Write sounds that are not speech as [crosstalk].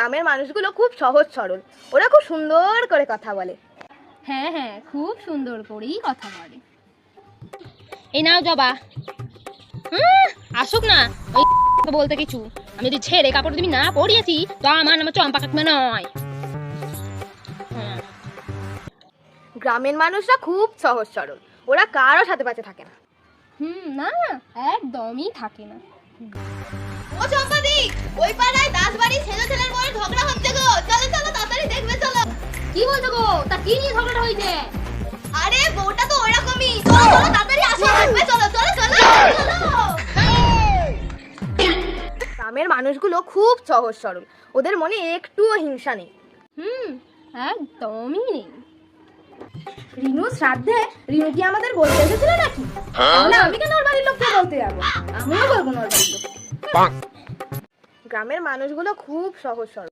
গ্রামের মানুষগুলো খুব সহজ সরল। ওরা খুব সুন্দর করে কথা বলে। হ্যাঁ হ্যাঁ খুব সুন্দর করেই কথা বলে। এই নাও জবা। আসুক না। ওই [laughs] বলতে কিছু। আমি যদি ছেড়ে কাপড় তুমি না পরিয়েছি তো আমার নামে চম্পা কাকিমা নয়। হ্যাঁ। গ্রামের মানুষরা খুব সহজ সরল। ওরা কারও সাথে পাশে থাকে না। হুম না না একদমই থাকে না। ও চম্পাদি ওই কি বলছো গো? তা কি নিয়ে ঝগড়াটা হয়েছে? আরে বউটা তো ওইরকমই চলো চলো তাড়াতাড়ি আসো। দেখবে চলো চলো চলো চলো। গ্রামের মানুষগুলো খুব সহজ সরল। ওদের মনে একটুও হিংসা নেই। হুম একদমই নেই। রিনু শ্রাদ্ধে রিনু কি আমাদের বলতে এসেছিল নাকি? তাহলে আমি কেন ওর বাড়ির লোককে বলতে যাব? আমিও বলব না ওর বাড়ির লোককে। গ্রামের মানুষগুলো খুব সহজ সরল।